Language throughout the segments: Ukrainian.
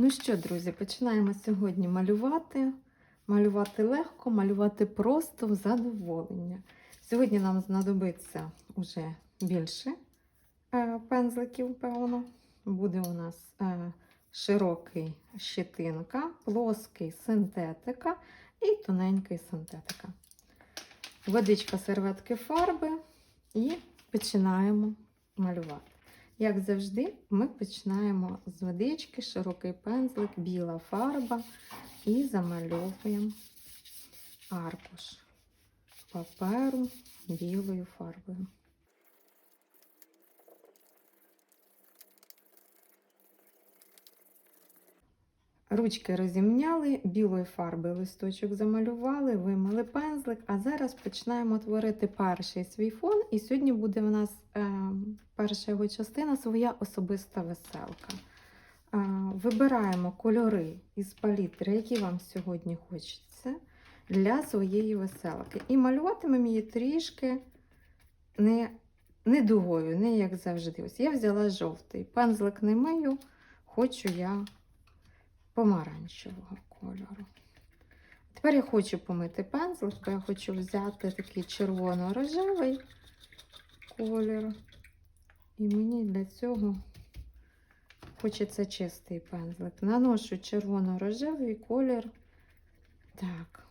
Ну що, друзі, починаємо сьогодні малювати. Малювати легко, малювати просто в задоволення. Сьогодні нам знадобиться вже більше е, пензликів, певно. Буде у нас е, широкий щетинка, плоский синтетика і тоненький синтетика. Водичка, серветки, фарби і починаємо малювати. Як завжди, ми починаємо з водички, широкий пензлик, біла фарба і замальовуємо аркуш паперу білою фарбою. Ручки розімняли, білої фарби листочок замалювали, вимили пензлик, а зараз починаємо творити перший свій фон. І сьогодні буде в нас е, перша його частина своя особиста веселка. Е, вибираємо кольори із палітри, які вам сьогодні хочеться для своєї веселки. І малюватимемо її трішки не, не дугою, не як завжди. Ось я взяла жовтий. Пензлик не мию, хочу я помаранчевого кольору. Тепер я хочу помити пензлик, бо я хочу взяти такий червоно-рожевий колір. І мені для цього хочеться чистий пензлик. Наношу червоно-рожевий колір. Так.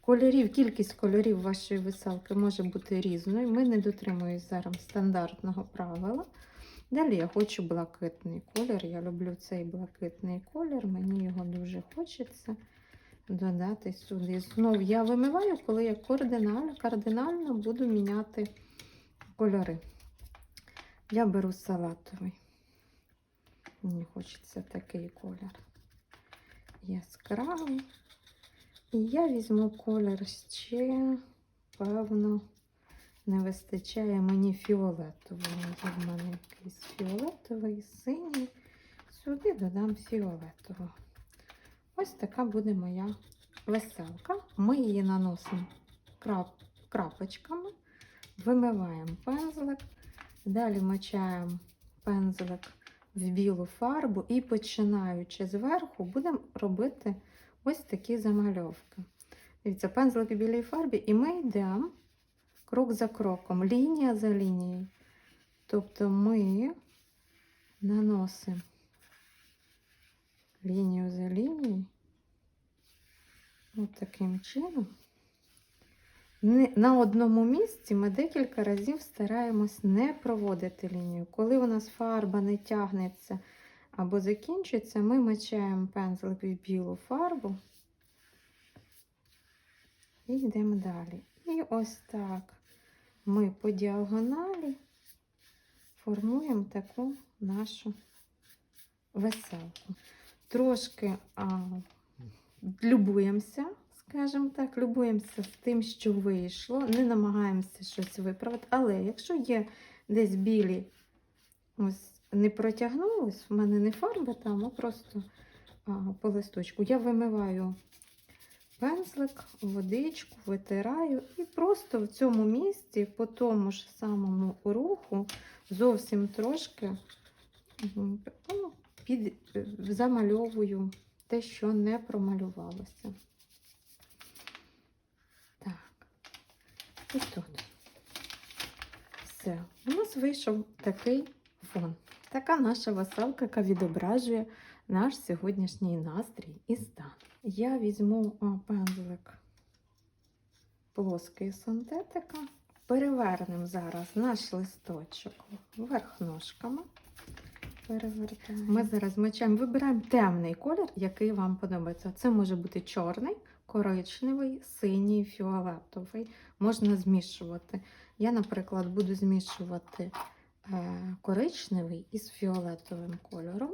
Кольорів, кількість кольорів вашої веселки може бути різною. Ми не дотримуємося зараз стандартного правила. Далі я хочу блакитний колір. Я люблю цей блакитний колір, мені його дуже хочеться додати сюди. Знову я вимиваю, коли я кардинально, кардинально буду міняти кольори. Я беру салатовий. Мені хочеться такий колір яскравий. І я візьму колір ще, певно, не вистачає мені фіолетового. Є в мене якийсь фіолетовий, синій. Сюди додам фіолетового. Ось така буде моя веселка. Ми її наносимо крап, крапочками, вимиваємо пензлик, далі мочаємо пензлик в білу фарбу і починаючи зверху, будемо робити ось такі замальовки. Дивіться, пензлик в білій фарбі, і ми йдемо крок за кроком, лінія за лінією. Тобто ми наносимо лінію за лінією, от таким чином. На одному місці ми декілька разів стараємось не проводити лінію. Коли у нас фарба не тягнеться або закінчується, ми мочаємо пензлик в білу фарбу і йдемо далі. І ось так ми по діагоналі формуємо таку нашу веселку. Трошки а, любуємося, скажімо так, любуємося з тим, що вийшло, не намагаємося щось виправити. Але якщо є десь білі, ось не протягнулось, в мене не фарба там, а просто а, по листочку. Я вимиваю пензлик, водичку, витираю і просто в цьому місці, по тому ж самому руху, зовсім трошки ну, під, замальовую те, що не промалювалося. Так, і тут. Все. У нас вийшов такий фон. Така наша веселка, яка відображує наш сьогоднішній настрій і стан. Я візьму пензлик плоский синтетика. Перевернемо зараз наш листочок вверх ножками. Перевертаємо. Ми зараз мочаємо, вибираємо темний колір, який вам подобається. Це може бути чорний, коричневий, синій, фіолетовий. Можна змішувати. Я, наприклад, буду змішувати е, коричневий із фіолетовим кольором.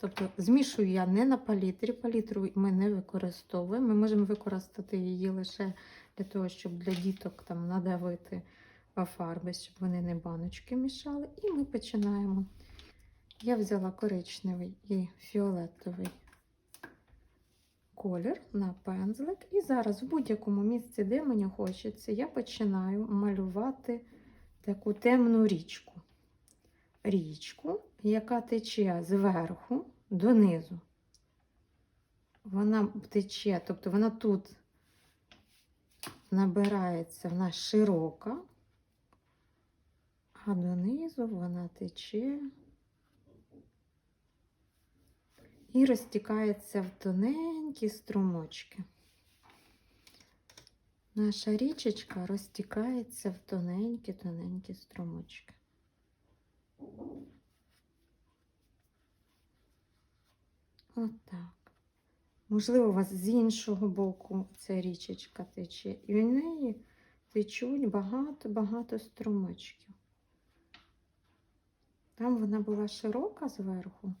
Тобто змішую я не на палітрі, палітру ми не використовуємо. Ми можемо використати її лише для того, щоб для діток там надавити фарби, щоб вони не баночки мішали. І ми починаємо. Я взяла коричневий і фіолетовий колір на пензлик. І зараз в будь-якому місці, де мені хочеться, я починаю малювати таку темну річку. Річку, яка тече зверху донизу. Вона тече, тобто вона тут набирається, вона широка, а донизу вона тече і розтікається в тоненькі струмочки. Наша річечка розтікається в тоненькі-тоненькі струмочки. Отак. Можливо, у вас з іншого боку ця річечка тече, і в неї течуть багато-багато струмочків. Там вона була широка зверху,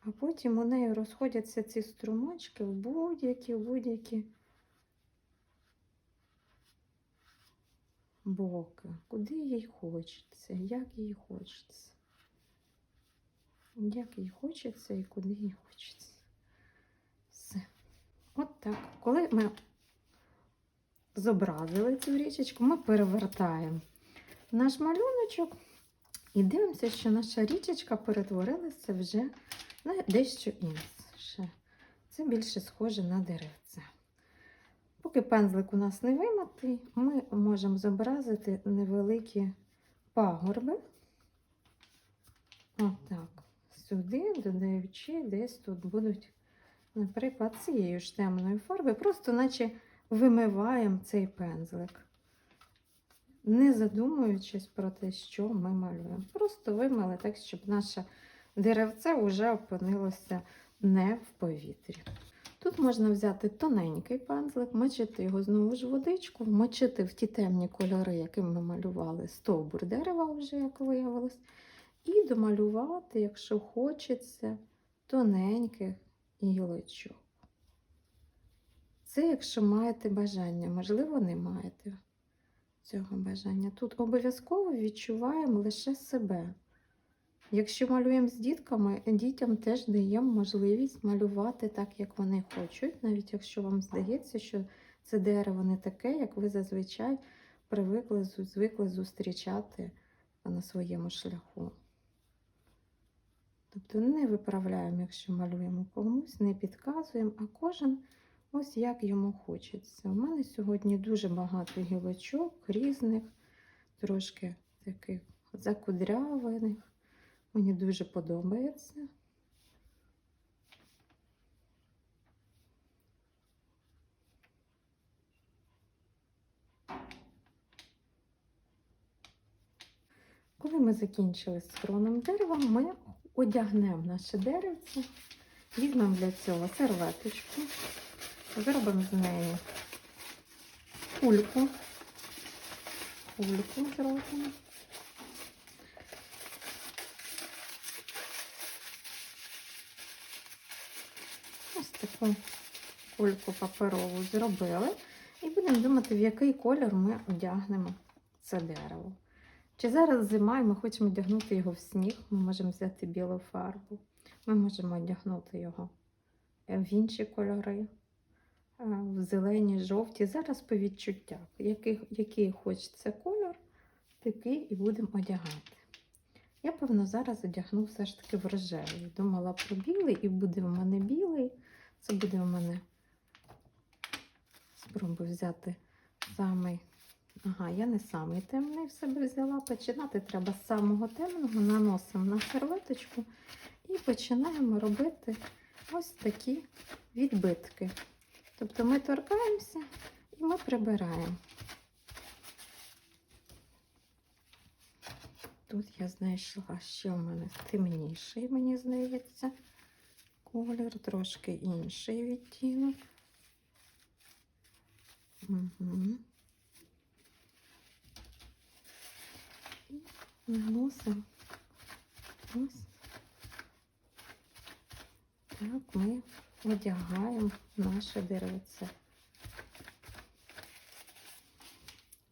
а потім у неї розходяться ці струмочки в будь-які, будь-які боки, куди їй хочеться, як їй хочеться. Як їй хочеться і куди їй хочеться. Все. От так. Коли ми зобразили цю річечку, ми перевертаємо наш малюночок і дивимося, що наша річечка перетворилася вже на дещо інше. Це більше схоже на деревце. Поки пензлик у нас не вимитий, ми можемо зобразити невеликі пагорби. Отак. Сюди, додаючи, десь тут будуть, наприклад, цією ж темною фарби, просто наче вимиваємо цей пензлик, не задумуючись про те, що ми малюємо. Просто вимили так, щоб наше деревце вже опинилося не в повітрі. Тут можна взяти тоненький пензлик, мочити його знову ж водичку, вмочити в ті темні кольори, яким ми малювали стовбур дерева, вже як виявилось, і домалювати, якщо хочеться, тоненьких гілочок. Це якщо маєте бажання, можливо, не маєте цього бажання. Тут обов'язково відчуваємо лише себе. Якщо малюємо з дітками, дітям теж даємо можливість малювати так, як вони хочуть, навіть якщо вам здається, що це дерево не таке, як ви зазвичай привикли звикли зустрічати на своєму шляху. Тобто не виправляємо, якщо малюємо комусь, не підказуємо, а кожен ось як йому хочеться. У мене сьогодні дуже багато гілочок різних, трошки таких закудрявлених. Мені дуже подобається. Коли ми закінчили з кроном дерева, ми одягнемо наше деревце, візьмемо для цього серветочку, зробимо з неї кульку, кульку зробимо. Ось таку кульку паперову зробили. І будемо думати, в який колір ми одягнемо це дерево. Чи зараз зима і ми хочемо одягнути його в сніг, ми можемо взяти білу фарбу. Ми можемо одягнути його в інші кольори, е, в зелені, жовті. Зараз по відчуттях. Який, який хочеться колір, такий і будемо одягати. Я, певно, зараз одягну все ж таки в рожевий. Думала про білий, і буде в мене білий. Це буде в мене. Спробую взяти самий. Ага, я не самий темний в себе взяла. Починати треба з самого темного, наносимо на серветочку і починаємо робити ось такі відбитки. Тобто ми торкаємося і ми прибираємо. Тут я знайшла, що в мене темніший, мені здається, колір, трошки інший відтінок. Угу. Наносимо ось так ми одягаємо наше деревце.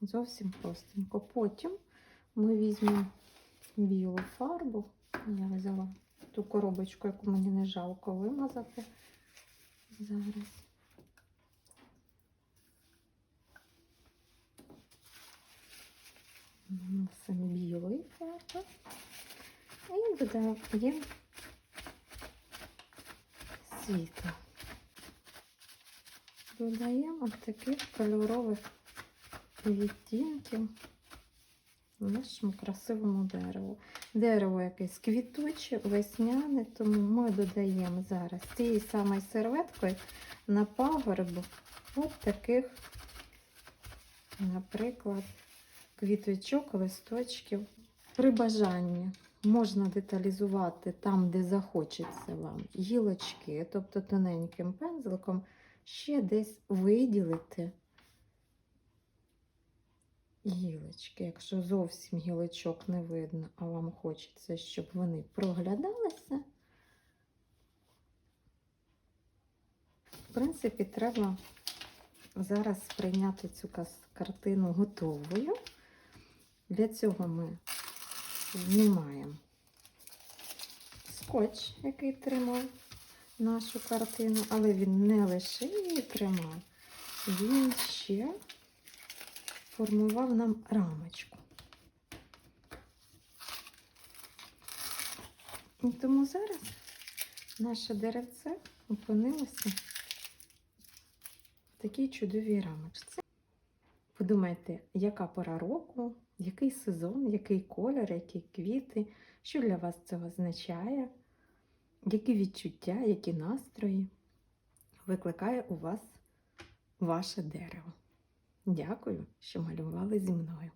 Зовсім простенько. Потім ми візьмемо білу фарбу. Я взяла ту коробочку, яку мені не жалко вимазати зараз. Наносимо білої фарби і додаємо світла. Додаємо таких кольорових відтінків нашому красивому дереву. Дерево якесь квітуче, весняне, тому ми додаємо зараз цією самою серветкою на пагорбу от таких, наприклад, квіточок, листочків. При бажанні можна деталізувати там, де захочеться вам гілочки, тобто тоненьким пензликом, ще десь виділити гілочки. Якщо зовсім гілочок не видно, а вам хочеться, щоб вони проглядалися. В принципі, треба зараз прийняти цю картину готовою. Для цього ми знімаємо скотч, який тримав нашу картину, але він не лише її тримав, він ще формував нам рамочку. І тому зараз наше деревце опинилося в такій чудовій рамочці. Подумайте, яка пора року, який сезон, який колір, які квіти, що для вас це означає, які відчуття, які настрої викликає у вас ваше дерево. Дякую, що малювали зі мною.